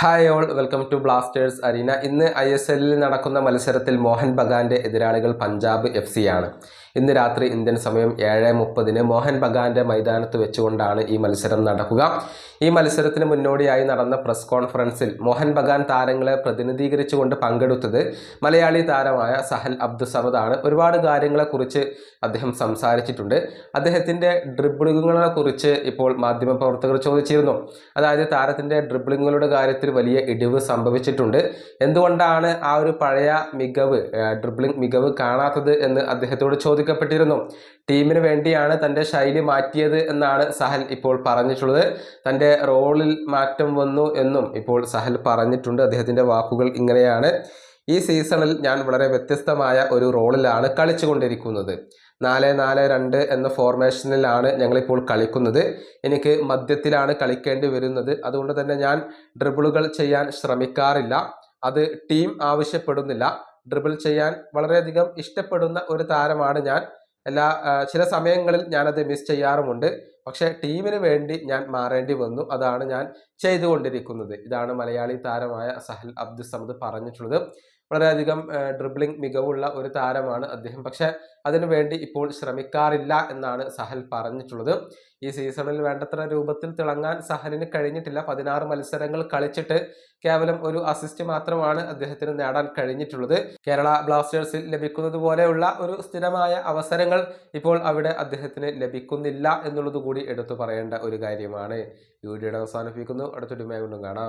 Hi all welcome to Blasters arena ഇന്ന് I S എല്ലിൽ നടക്കുന്ന മത്സരത്തിൽ മോഹൻ ബഗാന്റെ എതിരാളികൾ പഞ്ചാബ് എഫ് സി ആണ്. ഇന്ന് രാത്രി ഇന്ത്യൻ സമയം ഏഴ് മുപ്പതിന് മോഹൻ ബഗാന്റെ മൈതാനത്ത് വെച്ചുകൊണ്ടാണ് ഈ മത്സരം നടക്കുക. ഈ മത്സരത്തിന് മുന്നോടിയായി നടന്ന പ്രസ് കോൺഫറൻസിൽ മോഹൻ ബഗാൻ താരങ്ങളെ പ്രതിനിധീകരിച്ചുകൊണ്ട് പങ്കെടുത്തത് മലയാളി താരമായ സഹൽ അബ്ദുസമദ് ആണ് ഒരുപാട് കാര്യങ്ങളെക്കുറിച്ച് അദ്ദേഹം സംസാരിച്ചിട്ടുണ്ട്. അദ്ദേഹത്തിന്റെ ഡ്രിബിളിങ്ങുകളെക്കുറിച്ച് കുറിച്ച് ഇപ്പോൾ മാധ്യമപ്രവർത്തകർ ചോദിച്ചിരുന്നു. അതായത് താരത്തിന്റെ ഡ്രിബിളിങ്ങുകളുടെ കാര്യത്തിൽ വലിയ ഇടിവ് സംഭവിച്ചിട്ടുണ്ട്. എന്തുകൊണ്ടാണ് ആ ഒരു പഴയ മികവ് ഡ്രിബ്ലിംഗ് മികവ് കാണാത്തത് എന്ന് അദ്ദേഹത്തോട് ചോദിക്കപ്പെട്ടിരുന്നു. ടീമിന് വേണ്ടിയാണ് തന്റെ ശൈലി മാറ്റിയത് എന്നാണ് സഹൽ ഇപ്പോൾ പറഞ്ഞിട്ടുള്ളത്. തന്റെ റോളിൽ മാറ്റം വന്നു എന്നും ഇപ്പോൾ സഹൽ പറഞ്ഞിട്ടുണ്ട്. അദ്ദേഹത്തിന്റെ വാക്കുകൾ ഇങ്ങനെയാണ്. ഈ സീസണിൽ ഞാൻ വളരെ വ്യത്യസ്തമായ ഒരു റോളിലാണ് കളിച്ചുകൊണ്ടിരിക്കുന്നത്. നാല് നാല് രണ്ട് എന്ന ഫോർമേഷനിലാണ് ഞങ്ങളിപ്പോൾ കളിക്കുന്നത്. എനിക്ക് മധ്യത്തിലാണ് കളിക്കേണ്ടി വരുന്നത്. അതുകൊണ്ട് തന്നെ ഞാൻ ഡ്രിബിളുകൾ ചെയ്യാൻ ശ്രമിക്കാറില്ല. അത് ടീം ആവശ്യപ്പെടുന്നില്ല. ഡ്രിബിൾ ചെയ്യാൻ വളരെയധികം ഇഷ്ടപ്പെടുന്ന ഒരു താരമാണ് ഞാൻ. എല്ലാ ചില സമയങ്ങളിൽ ഞാനത് മിസ് ചെയ്യാറുമുണ്ട്. പക്ഷേ ടീമിന് വേണ്ടി ഞാൻ മാറേണ്ടി വന്നു. അതാണ് ഞാൻ ചെയ്തുകൊണ്ടിരിക്കുന്നത്. ഇതാണ് മലയാളി താരമായ സഹൽ അബ്ദുസമദ് പറഞ്ഞിട്ടുള്ളത്. വളരെയധികം ഡ്രിബ്ലിംഗ് മികവുള്ള ഒരു താരമാണ് അദ്ദേഹം. പക്ഷേ അതിനുവേണ്ടി ഇപ്പോൾ ശ്രമിക്കാറില്ല എന്നാണ് സഹൽ പറഞ്ഞിട്ടുള്ളത്. ഈ സീസണിൽ വേണ്ടത്ര രൂപത്തിൽ തിളങ്ങാൻ സഹലിന് കഴിഞ്ഞിട്ടില്ല. പതിനാറ് മത്സരങ്ങൾ കളിച്ചിട്ട് കേവലം ഒരു അസിസ്റ്റ് മാത്രമാണ് അദ്ദേഹത്തിന് നേടാൻ കഴിഞ്ഞിട്ടുള്ളത്. കേരള ബ്ലാസ്റ്റേഴ്സിൽ ലഭിക്കുന്നത് പോലെയുള്ള ഒരു സ്ഥിരമായ അവസരങ്ങൾ ഇപ്പോൾ അവിടെ അദ്ദേഹത്തിന് ലഭിക്കുന്നില്ല എന്നുള്ളത് എടുത്തു പറയേണ്ട ഒരു കാര്യമാണ്. ഈ വീഡിയോയുടെ അവസാനിപ്പിക്കുന്നു. അടുത്തൊരു വീണ്ടും കാണാം.